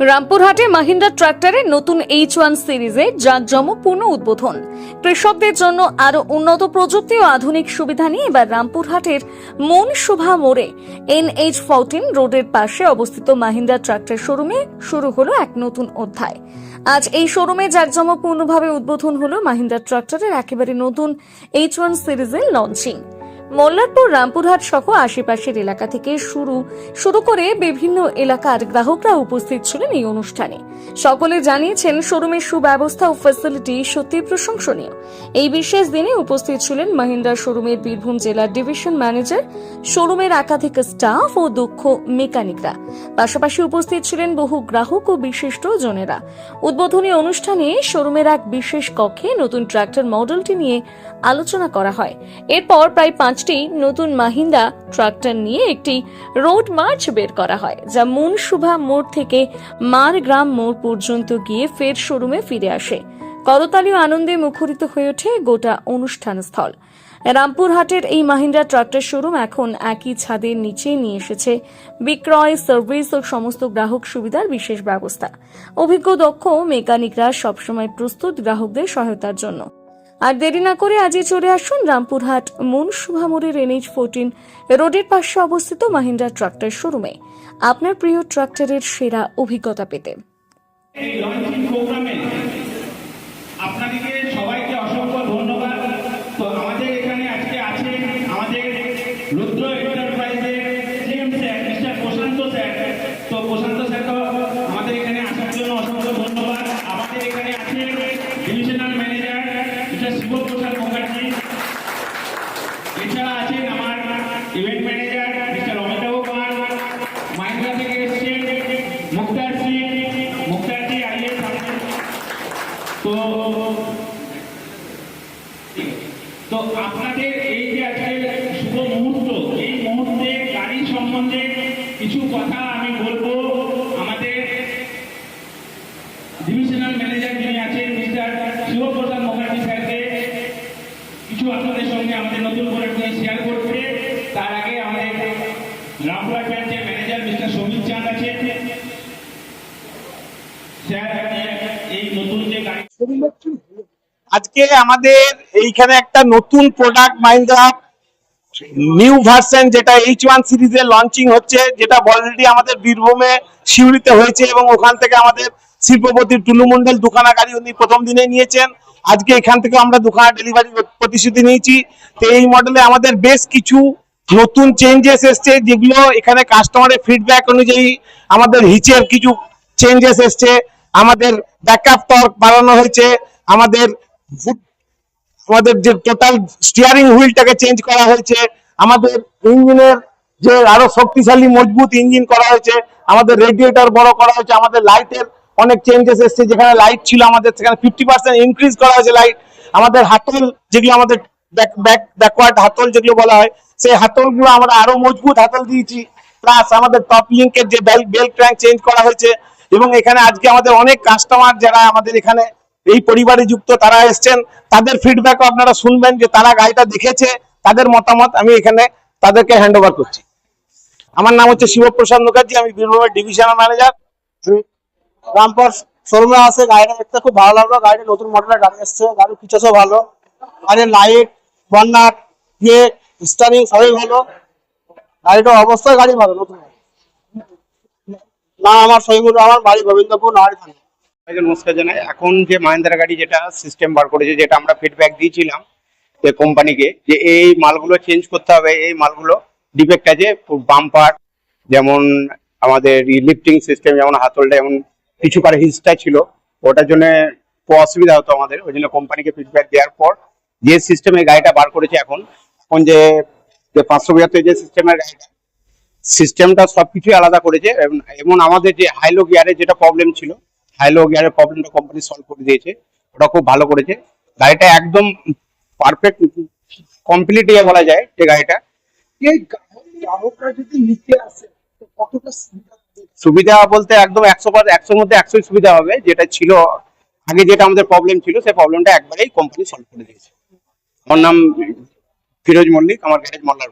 রামপুরহাটে মাহিন্দ্রা ট্রাক্টরের নতুন H one সিরিজে জাঁকজমকপূর্ণ উদ্বোধন। কৃষকদের জন্য আরও উন্নত প্রযুক্তি ও আধুনিক সুবিধা নিয়ে এবার রামপুরহাটের মন শোভা মোড়ে এনএইচ ফোরটিন রোডের পাশে অবস্থিত মাহিন্দ্রা ট্রাক্টর শোরুমে শুরু হলো এক নতুন অধ্যায়। আজ এই শোরুমে জাঁকজমকপূর্ণভাবে উদ্বোধন হলো মাহিন্দ্রা ট্রাক্টরের একেবারে নতুন এইচ ওয়ান সিরিজের লঞ্চিং মোল্লারপুর, রামপুরহাট সহ আশেপাশের এলাকা থেকে শুরু শুরু করে বিভিন্ন এলাকার গ্রাহকরা উপস্থিত ছিলেন এই অনুষ্ঠানে। সকলে জানিয়েছেন, শোরুমের সুব্যবস্থা ও ফ্যাসিলিটি সত্যি প্রশংসনীয়। এই বিশেষ দিনে উপস্থিত ছিলেন মহিন্দ্রা শোরুমের বীরভূম জেলার ডিভিশন ম্যানেজার, শোরুমের একাধিক স্টাফ ও দক্ষ মেকানিকরা। পাশাপাশি উপস্থিত ছিলেন বহু গ্রাহক ও বিশিষ্ট জনেরা। উদ্বোধনী অনুষ্ঠানে শোরুমের এক বিশেষ কক্ষে নতুন ট্রাক্টর মডেলটি নিয়ে আলোচনা করা হয়। এরপর প্রায় পাঁচটি নতুন মাহিন্দা ট্রাক্টর নিয়ে একটি রোড মার্চ বের করা হয়, যা মুনশুভা মোড় থেকে মারগ্রাম মোড় পর্যন্ত গিয়ে ফের শোরুমে ফিরে আসে। করতালি ও আনন্দে মুখরিত হয়ে ওঠে গোটা অনুষ্ঠান স্থল। রামপুরহাটের এই মাহিন্দ্রা ট্রাক্টর শোরুম এখন একই ছাদের নিচে নিয়ে এসেছে বিক্রয়, সার্ভিস ও সমস্ত গ্রাহক সুবিধার বিশেষ ব্যবস্থা। অভিজ্ঞ, দক্ষ মেকানিকরা সবসময় প্রস্তুত গ্রাহকদের সহায়তার জন্য। আর দেরি না করে আজই চলে আসুন রামপুরহাট মন শুভামুরের এনএইচ ফোরটিন রোডের পাশে অবস্থিত মাহিন্দ্রা ট্রাক্টর শোরুমে। আপনার প্রিয় ট্রাক্টরের সেরা অভিজ্ঞতা পেতে। আপনাদেরকে সবাইকে অসংখ্য ধন্যবাদ তো আমাদের এখানে আজকে আছে আমাদের রুদ্র এন্টারপ্রাইজের GM sir mister Prashanta sir তো প্রশান্ত স্যারকে আমাদের এখানে আসার জন্য অসংখ্য ধন্যবাদ আমাদের এখানে আছে ডিভিশনাল ম্যানেজার মিস্টার মুখার্জি তো তো আপনাদের এই যে আজকে শুভ মুহূর্ত, এই মুহূর্তে গাড়ি সম্বন্ধে কিছু কথা আমি বলব আমাদের ডিভিশনাল ম্যানেজার যিনি আছেন মিস্টার শিবপ্রসাদ মুখার্জি স্যারকে কিছু আপনাদের সঙ্গে আমাদের নতুন করে শেয়ার করতে তার আগে আমাদের রামপুরহাট ব্রাঞ্চের ম্যানেজার মিস্টার সমীর চাঁদ আছেন স্যার এই নতুন যে গাড়ি আজকে আমাদের এইখানে একটা নতুন প্রোডাক্ট মাইন্দ্রা নিউ ভার্সন যেটা এইচ ওয়ান সিরিজে লঞ্চিং হচ্ছে, যেটা অলরেডি আমাদের বীরভূমে শিউরিতে হয়েছে এবং ওখান থেকে আমাদের শিল্পপতি টুলু মন্ডল দুখানা গাড়ি উনি প্রথম দিনে নিয়েছেন। আজকে এখান থেকে আমরা দুখানা ডেলিভারি প্রতিশ্রুতি নিয়েছি। তো এই মডেলে আমাদের বেশ কিছু নতুন চেঞ্জেস এসছে, যেগুলো এখানে কাস্টমারের ফিডব্যাক অনুযায়ী আমাদের হিচের কিছু চেঞ্জেস এসছে। আমাদের ব্যাকআপ টর্ক বাড়ানো হয়েছে, আমাদের আমাদের যে টোটাল স্টিয়ারিং হুইলটাকে চেঞ্জ করা হয়েছে, আমাদের ইঞ্জিনের যে আরও শক্তিশালী, মজবুত ইঞ্জিন করা হয়েছে, আমাদের রেডিয়েটর বড় করা হয়েছে, আমাদের লাইটের অনেক চেঞ্জেস এসেছে, যেখানে লাইট ছিল আমাদের, সেখানে ফিফটি পার্সেন্ট ইনক্রিজ করা হয়েছে লাইট আমাদের হাতল যেগুলো আমাদের ব্যাকওয়ার্ড হাতল যেগুলো বলা হয়, সেই হাতলগুলো আমরা আরও মজবুত হাতল দিয়েছি। প্লাস আমাদের টপ লিঙ্কের যে বেল বেল ট্র্যাঙ্ক চেঞ্জ করা হয়েছে এবং এখানে আজকে আমাদের অনেক কাস্টমার যারা আমাদের এখানে এই পরিবারে যুক্ত, তারা এসছেন। তাদের ফিডব্যাকও আপনারা শুনবেন যে তারা গাড়িটা দেখেছে, তাদের মতামত আমি এখানে তাদেরকে হ্যান্ড ওভার করছি। আমার নাম হচ্ছে শিবপ্রসাদ মুখার্জি, আমি বীরভূমের ডিভিশনাল ম্যানেজার রামপুর শোরুমে আছে, গাড়িটা দেখতে খুব ভালো লাগল। গাড়িটা নতুন মডেলের গাড়ি এসছে, গাড়ির ফিচার্সও ভালো। গাড়ির লাইট বন্নাট গেট স্টারিং সবই ভালো। গাড়িটার অবস্থায় গাড়ি ভালো, নতুন। না, আমার আমার বাড়ি গোবিন্দপুর নমস্কার জানাই। এখন যে গাড়ি যেটা সিস্টেম বার করেছে, যেটা আমরা ফিডব্যাক দিয়েছিলাম যে কোম্পানিকে যে এই মালগুলো চেঞ্জ করতে হবে, এই মালগুলো ডিফেক্ট আছে বাম্পার যেমন আমাদের লিফটিং সিস্টেম যেমন হাতলটা, যেমন কিছু কার হিলসটা ছিল, ওটার জন্য অসুবিধা হতো আমাদের। ওই জন্য কোম্পানিকে ফিডব্যাক দেওয়ার পর যে সিস্টেমে গাড়িটা বার করেছে এখন এখন যে যে পাঁচশো পঁচাত্তর যে সিস্টেমের গাড়িটা সিস্টেমটা সবকিছুই আলাদা করেছে। এবং- আমাদের যে হাইলো গিয়ারের যেটা প্রবলেম ছিল হাইলো গিয়ারের প্রবলেমটা কোম্পানি সলভ করে দিয়েছে। ওটা খুব ভালো করেছে। গাড়িটা একদম পারফেক্ট কমপ্লিট ইয়ে বলা যায় যে গাড়িটা। গ্রাহকরা যদি নিতে আসে তো কতটা সুবিধা সুবিধা বলতে একদম একশো পার একশোর মধ্যে একশোই সুবিধা হবে। যেটা ছিল আগে যেটা আমাদের প্রবলেম ছিল সেই প্রবলেমটা একবারেই কোম্পানি সলভ করে দিয়েছে। আমার নাম ফিরোজ মল্লিক আমার গ্যারেজ মল্লার